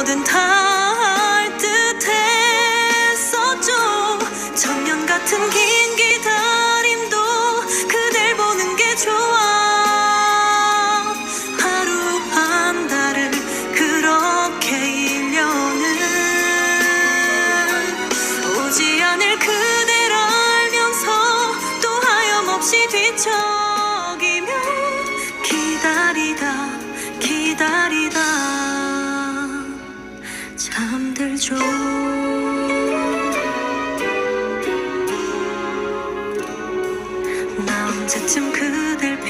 뭐든 다 할 듯했었죠. 천년 같은 긴 기다림도 그댈 보는 게 좋아. 하루 한 달을 그렇게 일년은 오지 않을 그댈 알면서 또 하염없이 뒤쳐 잠들죠. 나 언제쯤 그댈 편